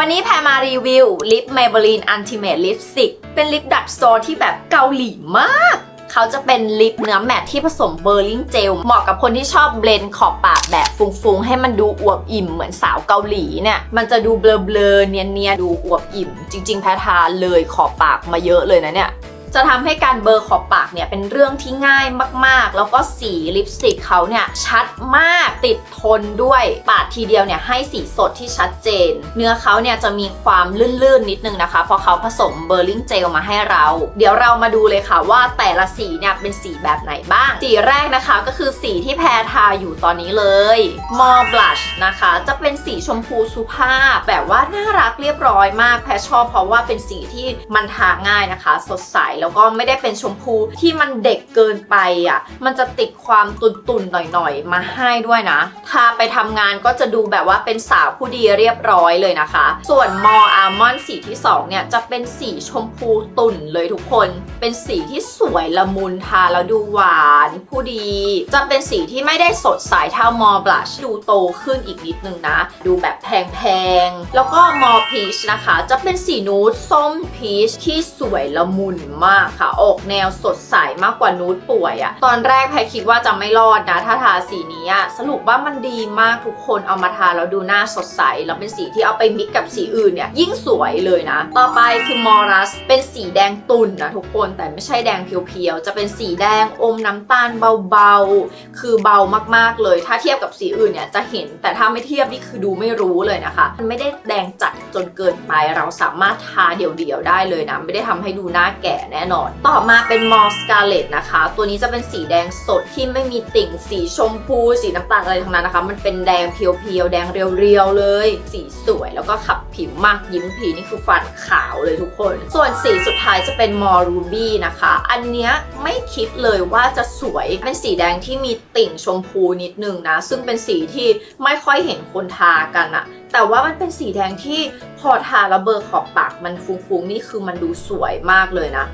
วันนี้แพรมารีวิวลิป Maybelline Ultimate Lipstick เป็นลิปดัดโซที่แบบเกาหลีมาก เขาจะเป็นลิปเนื้อแมตที่ผสมเบอร์ลิงเจล เหมาะกับคนที่ชอบเบลนด์ขอบปากแบบฟุ้งๆ ให้มันดูอวบอิ่มเหมือนสาวเกาหลีเนี่ย มันจะดูเบลอๆ เนียนๆ ดูอวบอิ่ม จริง ๆ แพรทาเลยขอบปากมาเยอะเลยนะเนี่ย จะทำให้การเบอร์ขอบปากเนี่ยเป็นเรื่องที่ง่ายมากๆ แล้วก็สีลิปสติกเขาเนี่ยชัดมากติดทนด้วยปาดทีเดียวเนี่ยให้สีสดที่ชัดเจน เนื้อเขาเนี่ยจะมีความลื่นๆนิดนึงนะคะ เพราะเขาผสมเบอร์ลิงเจลมาให้เรา เดี๋ยวเรามาดูเลยค่ะว่าแต่ละสีเนี่ยเป็นสีแบบไหนบ้าง สีแรกนะคะก็คือสีที่แพรทาอยู่ตอนนี้เลยมอบลัชนะคะจะเป็นสีชมพูสุภาพ แบบว่าน่ารักเรียบร้อยมากแพรชอบเพราะว่าเป็นสีที่มันทาง่ายนะคะ สดใสแล้วก็ไม่ได้เป็นชมพูที่มันเด็กเกินไปอะ มันจะติดความตุนๆหน่อยๆ มาให้ด้วยนะทาไปทำงานก็จะดูแบบว่าเป็นสาวผู้ดีเรียบร้อยเลยนะคะ ส่วนมออาร์มอนสีที่ 2 เนี่ย จะเป็นสีชมพูตุ่นเลยทุกคน เป็นสีที่สวยละมุนทาแล้วดูหวานผู้ดี จะเป็นสีที่ไม่ได้สดใสเท่ามอบลัชดูโตขึ้นอีกนิดนึงนะ ดูแบบแพงๆ แล้วก็มอพีชนะคะ จะเป็นสีนูดส้มพีชที่สวยละมุนมากค่ะ ออกแนวสดใสมากกว่านูดป่วยอะตอนแรกแพรคิดว่าจะไม่รอดนะ ถ้าทาสีนี้อะสรุปว่ามันดีมากทุกคนเอามาทาแล้วดูหน้าสดใส แล้วเป็นสีที่เอาไปมิกกับสีอื่นเนี่ยยิ่งสวยเลยนะ ต่อไปคือมอรัสเป็นสีแดงตุ่นนะทุกคนแต่ไม่ใช่แดงเพียวๆ จะเป็นสีแดงอมน้ำตาลเบาๆ คือเบามากๆเลย ถ้าเทียบกับสีอื่นเนี่ยจะเห็นแต่ถ้าไม่เทียบนี่คือดูไม่รู้เลยนะคะมันไม่ได้แดงจัดจนเกินไปเราสามารถทาเดี่ยวๆได้เลยนะ ไม่ได้ทำให้ดูหน้าแก่แน่นอน ต่อมาเป็นมอสกาเลตนะคะ ตัวนี้จะเป็นสีแดงสดที่ไม่มีติ่งสีชมพู สีน้ำตาลอะไรทั้งนั้นนะคะ มันเป็นแดงเพียวๆ แดงเรียวๆเลย สีสวยแล้วก็ขับผิวมากยิ้มผีนี่คือฟันขาวเลยทุกคน ส่วนสีสุดท้ายจะเป็นมอรูบี้นะคะ อันเนี้ยไม่คิดเลยว่าจะสวยเป็นสีแดงที่มีติ่งชมพูนิดนึงนะ ซึ่งเป็นสีที่ไม่ค่อยเห็นคนทากันอะแต่ว่ามันเป็นสีแดงที่พอทาแล้วเบอร์ขอบปากมันฟุ้งๆนี่คือมันดูสวยมากเลยนะ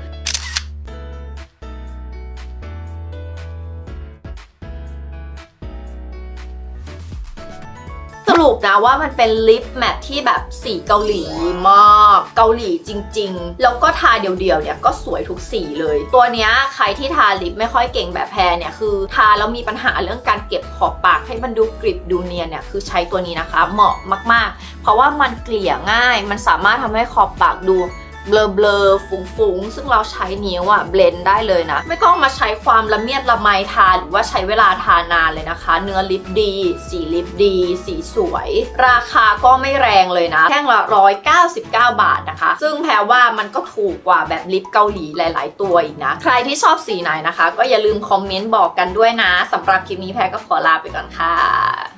รุปนะว่ามันเป็นลิปแมทที่แบบสีเกาหลีมาก เกาหลีจริง ๆ แล้วก็ทาเดี่ยวๆเนี่ยก็สวยทุกสีเลย ตัวเนี้ยใครที่ทาลิปไม่ค่อยเก่งแบบแพรเนี่ยคือ ทาแล้วมีปัญหาเรื่องการเก็บขอบปากให้มันดูกริบดูเนียนเนี่ยคือใช้ตัวนี้นะคะ เหมาะมากๆ เพราะว่ามันเกลี่ยง่าย มันสามารถทำให้ขอบปากดู เบลอเบลอฟุ้งฟงๆ ซึ่งเราใช้นิ้วอะเบลนได้เลยนะ ไม่ต้องมาใช้ความละเมียดละไมทาหรือว่าใช้เวลาทานานเลยนะคะ เนื้อลิปดี สีลิปดี สีสวย ราคาก็ไม่แรงเลยนะ แท่งละ 199 บาทนะคะ ซึ่งแพรว่ามันก็ถูกกว่าแบบลิปเกาหลีหลาย ๆ ตัวอีกนะ ใครที่ชอบสีไหนนะคะ ก็อย่าลืมคอมเมนต์บอกกันด้วยนะสำหรับคลิปนี้แพรก็ขอลาไปก่อนค่ะ